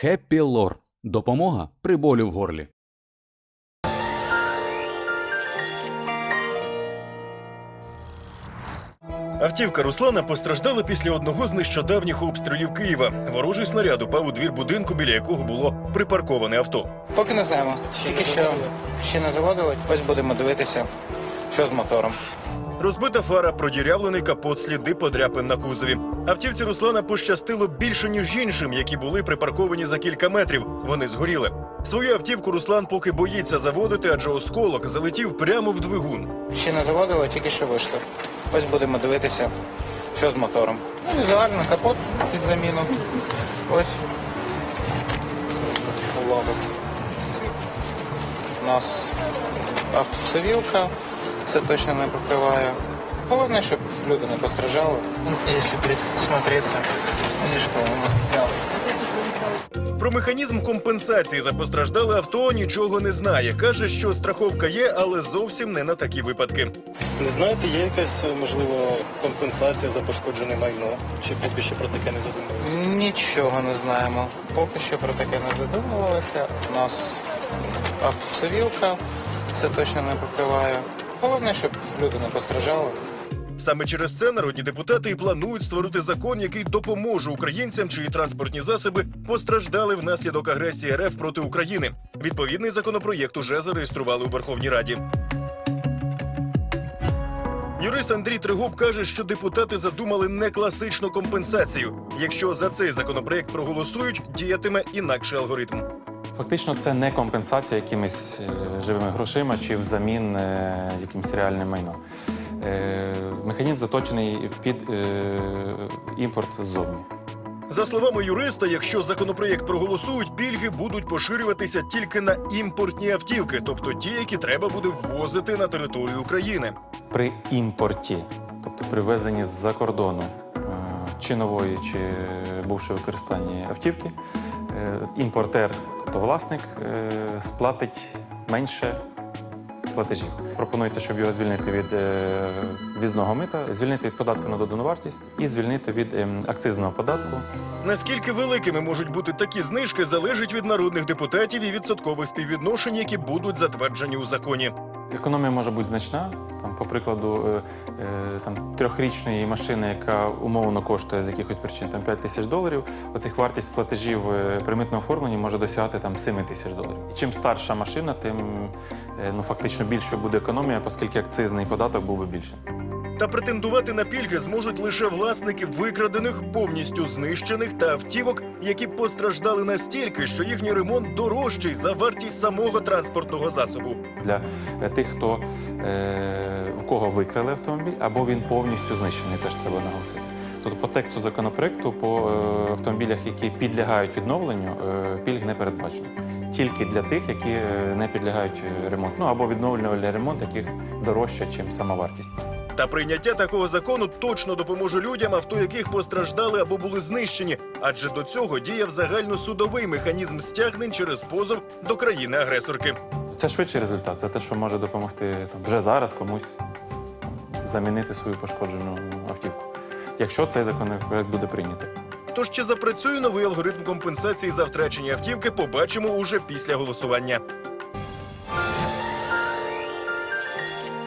Хеппі Лор. Допомога при болю в горлі. Автівка Руслана постраждала після одного з нещодавніх обстрілів Києва. Ворожий снаряд упав у двір будинку, біля якого було припарковане авто. Поки не знаємо. Тільки що ще не заводили. Ось будемо дивитися, що з мотором. Розбита фара, продірявлений капот, сліди подряпин на кузові. Автівці Руслана пощастило більше ніж іншим, які були припарковані за кілька метрів. Вони згоріли. Свою автівку Руслан поки боїться заводити, адже осколок залетів прямо в двигун. Ще не заводили, тільки що вийшли. Ось будемо дивитися, що з мотором. Ну, Візуально капот під заміну. Ось. Уламок. У нас автоцивілка. Це точно не покриває. Головне, щоб люди не постраждали. Якщо присмотреться, вони ж по-моєму застряли. Про механізм компенсації за постраждале авто нічого не знає. каже, що страховка є, але зовсім не на такі випадки. Не знаєте, є якась можливо компенсація за пошкоджене майно? Чи поки що про таке не задумувалися? Нічого не знаємо. Поки що про таке не задумувалося. У нас автоцивілка. Це точно не покриває. Головне, щоб люди не постраждали. Саме через це народні депутати і планують створити закон, який допоможе українцям, чиї транспортні засоби постраждали внаслідок агресії РФ проти України. Відповідний законопроєкт уже зареєстрували у Верховній Раді. Юрист Андрій Тригуб каже, що депутати задумали не класичну компенсацію. Якщо за цей законопроєкт проголосують, діятиме інакший алгоритм. Фактично, це не компенсація якимись е, живими грошима чи взамін е, якимось реальним майном. Е, Механізм заточений під імпорт ззовні. За словами юриста, якщо законопроєкт проголосують, пільги будуть поширюватися тільки на імпортні автівки, тобто ті, які треба буде ввозити на територію України. При імпорті, тобто при ввезенні з-за кордону чи нової, чи бувшої використанні автівки, імпортер, тобто власник, е, сплатить менше платежів. Пропонується, щоб його звільнити від е, візного мита, звільнити від податку на додану вартість і звільнити від ем, акцизного податку Наскільки великими можуть бути такі знижки, залежить від народних депутатів і відсоткових співвідношень, які будуть затверджені у законі. Економія може бути значна. Там, по прикладу, е, е, там, трьохрічної машини, яка умовно коштує з якихось причин там, 5 тисяч доларів, оцих вартість платежів е, при митному оформленні може досягати там, 7 тисяч доларів. І чим старша машина, тим ну, фактично більше буде економія, оскільки акцизний податок був би більший. Та претендувати на пільги зможуть лише власники викрадених, повністю знищених та автівок, які постраждали настільки, що їхній ремонт дорожчий за вартість самого транспортного засобу. Для тих, хто е, в кого викрали автомобіль, або він повністю знищений, теж треба наголосити. Тобто по тексту законопроекту по е, автомобілях, які підлягають відновленню, е, пільг не передбачено. Тільки для тих, які не підлягають ремонту, ну або відновлювальний ремонт, яких дорожча, ніж сама вартість. Та прийняття такого закону точно допоможе людям, авто яких постраждали або були знищені, адже до цього діяв загальносудовий механізм стягнень через позов до країни-агресорки. Це швидший результат. Це те, що може допомогти там, вже зараз комусь замінити свою пошкоджену автівку. Якщо цей законопроект буде прийнятий. Тож чи запрацює новий алгоритм компенсації за втрачені автівки, побачимо уже після голосування.